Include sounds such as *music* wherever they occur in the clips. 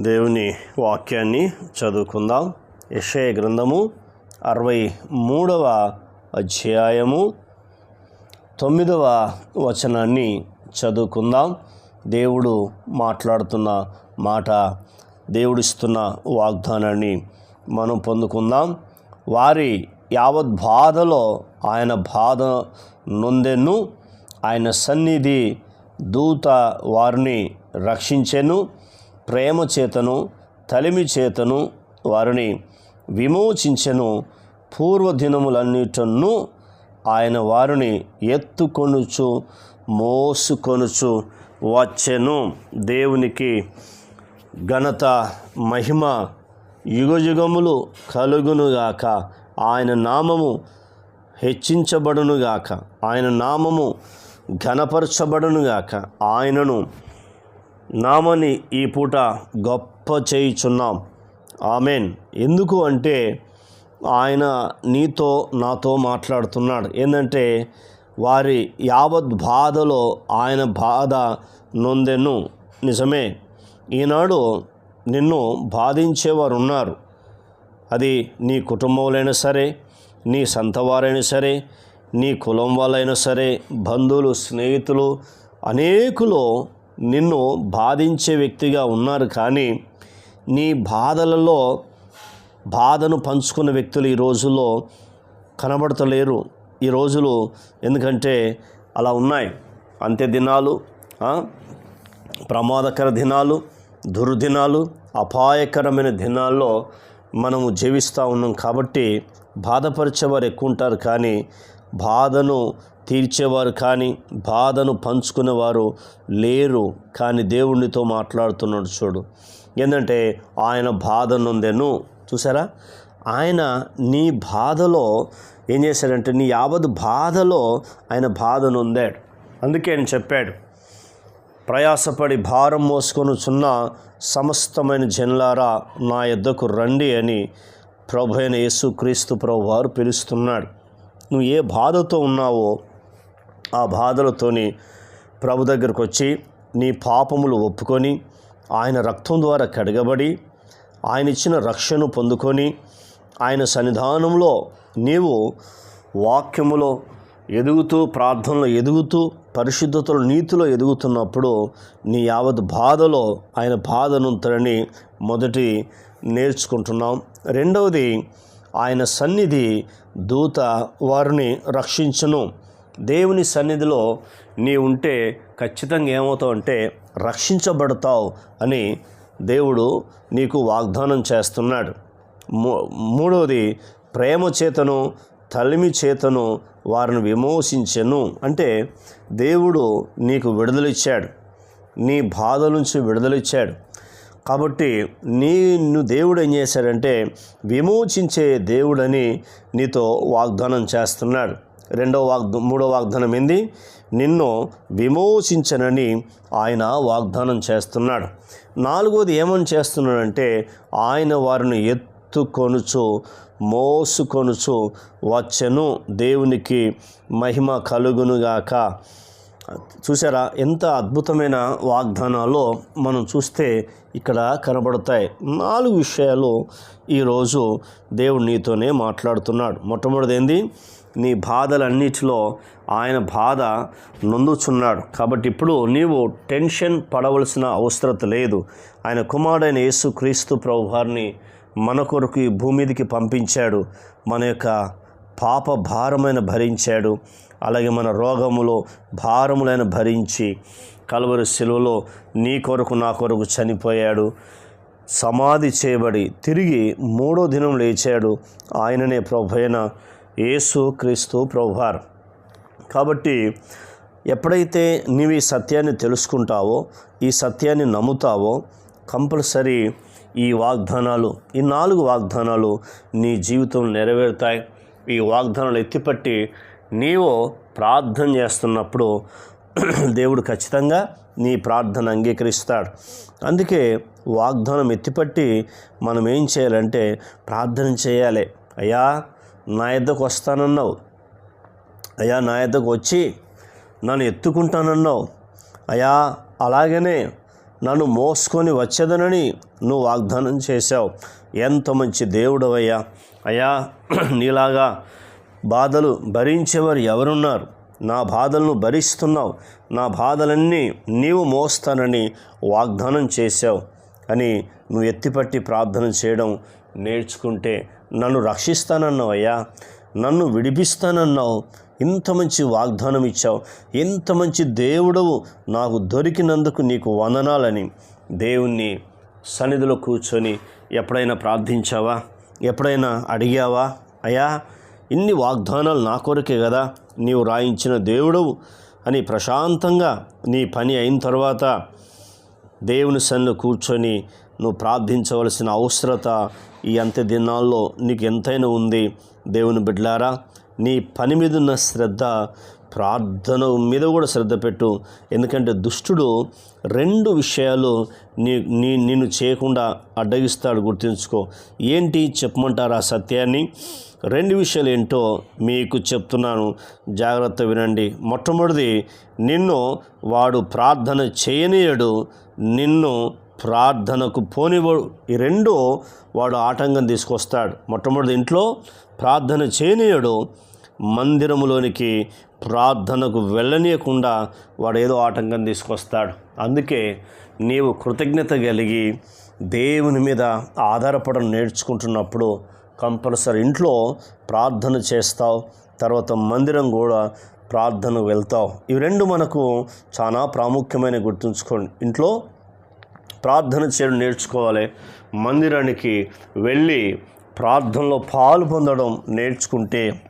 దేవుని వాక్యాన్ని చదువుకుందాం. యషయ గ్రంథము అరవై మూడవ అధ్యాయము తొమ్మిదవ వచనాన్ని చదువుకుందాం. దేవుడు మాట్లాడుతున్న మాట దేవుడిస్తున్న వాగ్దానాన్ని మనం పొందుకుందాం. వారి యావత్ బాధలో ఆయన బాధ నొందెను ఆయన సన్నిధి దూత వారిని రక్షించెను. ప్రేమ చేతను తలిమి చేతను వారిని విమోచించెను. పూర్వదినములన్నిటను ఆయన వారిని ఎత్తుకొనుచు మోసుకొనుచు వచ్చెను. దేవునికి ఘనత మహిమ యుగయుగములు కలుగునుగాక. ఆయన నామము హెచ్చించబడునుగాక. ఆయన నామము ఘనపరచబడునుగాక. ఆయనను నామని ఈ పూట గొప్ప చేయుచున్నాం. ఆమెన్. ఎందుకు అంటే ఆయన నీతో నాతో మాట్లాడుతున్నాడు. ఏంటంటే వారి యావత్ బాధలో ఆయన బాధ నొందెను. నిజమే. ఈనాడు నిన్ను బాధించేవారు ఉన్నారు అది నీ కుటుంబంలో సరే నీ సంతవారైనా సరే నీ కులం వాళ్ళైనా సరే బంధువులు స్నేహితులు అనేకులు నిన్ను బాధించే వ్యక్తిగా ఉన్నారు కానీ నీ బాధలలో బాధను పంచుకున్న వ్యక్తులు ఈ రోజుల్లో కనబడతలేరు. ఈ రోజులు ఎందుకంటే అలా ఉన్నాయి. అంత్య దినాలు ప్రమాదకర దినాలు దుర్దినాలు అపాయకరమైన దినాల్లో మనము జీవిస్తూ ఉన్నాం కాబట్టి బాధపరిచేవారు ఎక్కువ ఉంటారు కానీ బాధను తీర్చేవారు కానీ బాధను పంచుకునేవారు లేరు కానీ దేవునితో మాట్లాడుతున్నాడు చూడు. ఏంటంటే ఆయన బాధ నొందెను. చూసారా? ఆయన నీ బాధలో ఏం చేశాడంటే నీ యావత్ బాధలో ఆయన బాధ నొందాడు. అందుకే ఆయన చెప్పాడు ప్రయాసపడి భారం మోసుకొనుచున్న సమస్తమైన జన్లారా నా యొద్దకు రండి అని ప్రభు అయిన యేసుక్రీస్తు ప్రభు వారు పిలుస్తున్నాడు. నువ్వు ఏ బాధతో ఉన్నావో ఆ బాధలతోని ప్రభు దగ్గరకు వచ్చి నీ పాపములు ఒప్పుకొని ఆయన రక్తం ద్వారా కడగబడి ఆయన ఇచ్చిన రక్షణ పొందుకొని ఆయన సన్నిధానంలో నీవు వాక్యములో ఎదుగుతూ ప్రార్థనలో ఎదుగుతూ పరిశుద్ధతలో నీతిలో ఎదుగుతున్నప్పుడు నీ యావత్ బాధలో ఆయన బాధనుంతరని మొదటి నేర్చుకుంటున్నాం. రెండవది ఆయన సన్నిధి దూత వారిని రక్షించను. దేవుని సన్నిధిలో నీ ఉంటే ఖచ్చితంగా ఏమవుతావు అంటే రక్షించబడతావు అని దేవుడు నీకు వాగ్దానం చేస్తున్నాడు. మూ- మూడవది ప్రేమ చేతను తలిమి చేతను వారిని విమోచించెను అంటే దేవుడు నీకు విడుదలిచ్చాడు. నీ బాధ నుంచి విడుదలిచ్చాడు. కాబట్టి నిన్ను దేవుడు ఏం చేశాడంటే విమోచించే దేవుడని నీతో వాగ్దానం చేస్తున్నాడు. రెండో వాగ్ మూడో వాగ్దానం ఏంది? నిన్ను విమోచించనని ఆయన వాగ్దానం చేస్తున్నాడు. నాలుగోది ఏమని చేస్తున్నాడంటే ఆయన వారిని ఎత్తుకొనుచు మోసుకొనుచు వచ్చెను. దేవునికి మహిమ కలుగునుగాక. చూసారా ఎంత అద్భుతమైన వాగ్దానాలో మనం చూస్తే ఇక్కడ కనబడతాయి. నాలుగు విషయాలు ఈరోజు దేవుడు నీతోనే మాట్లాడుతున్నాడు. మొట్టమొదటిది ఏంది నీ బాధలన్నిటిలో ఆయన బాధ నొందుచున్నాడు. కాబట్టి ఇప్పుడు నీవు టెన్షన్ పడవలసిన అవసరత లేదు. ఆయన కుమారుడైన యేసు క్రీస్తు ప్రభు వారిని మన కొరకు ఈ భూమి పంపించాడు. మన యొక్క పాప భారమైన భరించాడు. అలాగే మన రోగములో భారములైన భరించి కలువరి శిలువలో నీ కొరకు నా కొరకు చనిపోయాడు. సమాధి చేయబడి తిరిగి మూడో దినం లేచాడు. ఆయననే ప్రభైన యేసు క్రీస్తు ప్రభువార్. కాబట్టి ఎప్పుడైతే నీవు ఈ సత్యాన్ని తెలుసుకుంటావో ఈ సత్యాన్ని నమ్ముతావో కంపల్సరీ ఈ వాగ్దానాలు ఈ నాలుగు వాగ్దానాలు నీ జీవితంలో నెరవేరుతాయి. ఈ వాగ్దానాలు ఎత్తిపట్టి నీవు ప్రార్థన చేస్తున్నప్పుడు దేవుడు ఖచ్చితంగా నీ ప్రార్థన అంగీకరిస్తాడు. అందుకే వాగ్దానం ఎత్తిపట్టి మనం ఏం చేయాలంటే ప్రార్థన చేయాలి. అయ్యా నా ఇద్దకు వస్తానన్నావు. అయ్యా నా యొద్దకు వచ్చి నన్ను ఎత్తుకుంటానన్నావు. అయ్యా అలాగనే నన్ను మోసుకొని వచ్చేదనని నువ్వు వాగ్దానం చేశావు. ఎంత మంచి దేవుడవయ్యా. అయ్యా *clears throat* నీలాగా బాధలు భరించేవారు ఎవరున్నారు? నా బాధలను భరిస్తున్నావు. నా బాధలన్నీ నీవు మోస్తానని వాగ్దానం చేశావు అని నువ్వు ఎత్తిపట్టి ప్రార్థన చేయడం నేర్చుకుంటే నన్ను రక్షిస్తానన్నావయ్యా. నన్ను విడిపిస్తానన్నావు. ఇంత మంచి వాగ్దానం ఇచ్చావు. ఇంత మంచి దేవుడవు నాకు దొరికినందుకు నీకు వందనాలని. దేవుణ్ణి సన్నిధిలో కూర్చొని ఎప్పుడైనా ప్రార్థించావా? ఎప్పుడైనా అడిగావా? అయ్యా ఇన్ని వాగ్దానాలు నా కొరకే కదా? నీవు రాయించిన దేవుడవు అని ప్రశాంతంగా నీ పని అయిన తర్వాత దేవుని సన్ను కూర్చొని నువ్వు ప్రార్థించవలసిన అవసరత ఈ అంత్య దినాల్లో నీకు ఎంతైనా ఉంది. దేవుని బిడ్లారా నీ పని మీద ఉన్న శ్రద్ధ ప్రార్థన మీద కూడా శ్రద్ధ పెట్టు. ఎందుకంటే దుష్టుడు రెండు విషయాలు నీ నీ నిన్ను చేయకుండా అడ్డగిస్తాడు గుర్తుంచుకో. ఏంటి? చెప్పమంటారా సత్యాన్ని? రెండు విషయాలు ఏంటో మీకు చెప్తున్నాను. జాగ్రత్త వినండి. మొట్టమొదటిది నిన్ను వాడు ప్రార్థన చేయనీయడు. నిన్ను ప్రార్థనకు పోనివాడు ఈ రెండు వాడు ఆటంకం తీసుకొస్తాడు. మొట్టమొదటి ఇంట్లో ప్రార్థన చేయనీయడు. మందిరములోనికి ప్రార్థనకు వెళ్ళనీయకుండా వాడు ఏదో ఆటంకం తీసుకొస్తాడు. అందుకే నీవు కృతజ్ఞత కలిగి దేవుని మీద ఆధారపడడం నేర్చుకుంటున్నప్పుడు కంపల్సరీ ఇంట్లో ప్రార్థన చేస్తావు. తర్వాత మందిరం కూడా ప్రార్థనకు వెళ్తావు. ఇవి రెండు మనకు చాలా ప్రాముఖ్యమైన గుర్తుంచుకోండి. ఇంట్లో ప్రార్థన చేయడం నేర్చుకోవాలి. మందిరానికి వెళ్ళి ప్రార్థనలో పాలు పొందడం నేర్చుకుంటే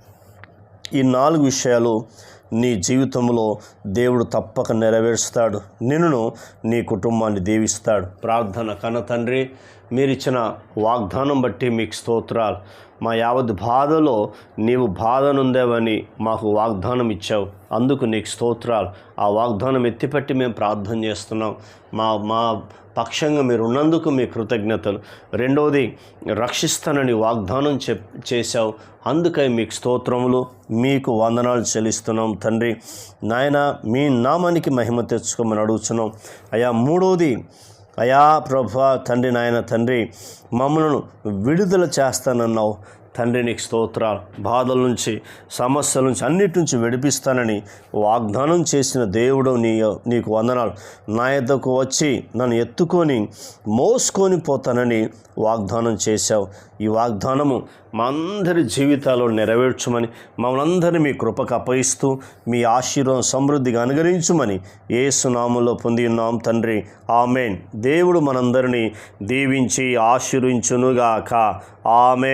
ఈ నాలుగు విషయాలు నీ జీవితంలో దేవుడు తప్పక నెరవేరుస్తాడు. నిన్ను నీ కుటుంబాన్ని దీవిస్తాడు. ప్రార్థన కన్న తండ్రి. మీరిచ్చిన వాగ్దానం బట్టి మీకు స్తోత్రాలు. మా యావత్ బాధలో నీవు బాధనుందేవని మాకు వాగ్దానం ఇచ్చావు. అందుకు నీకు స్తోత్రాలు. ఆ వాగ్దానం ఎత్తిపెట్టి మేము ప్రార్థన చేస్తున్నాం. మా మా పక్షంగా మీరు ఉన్నందుకు మీ కృతజ్ఞతలు. రెండవది రక్షిస్తానని వాగ్దానం చెప్ చేశావు. అందుకై మీకు స్తోత్రములు మీకు వందనాలు చెల్లిస్తున్నాం తండ్రి. నాయన మీ నామానికి మహిమ తెచ్చుకోమని అడుగుతున్నాం అయా మూడవది అయా ప్రభా తండ్రి నాయన తండ్రి మమ్మలను విడుదల చేస్తానన్నావు. తండ్రి నీకు స్తోత్రాలు. బాధల నుంచి సమస్యల నుంచి అన్నిటి నుంచి విడిపిస్తానని వాగ్దానం చేసిన దేవుడు నీ నీకు వందనాలు. నా ఎద్దకు వచ్చి నన్ను ఎత్తుకొని మోసుకొని పోతానని వాగ్దానం చేశావు. ఈ వాగ్దానము మా అందరి జీవితాల్లో నెరవేర్చమని మమ్మల్ని అందరినీ మీ కృపకు అప్పగిస్తూ మీ ఆశీర్వాదం సమృద్ధిగా అనుగరించమని ఏసునామంలో పొంది ఉన్నాం తండ్రి. ఆమెన్. దేవుడు మనందరినీ దీవించి ఆశీర్వించునుగాక. ఆమె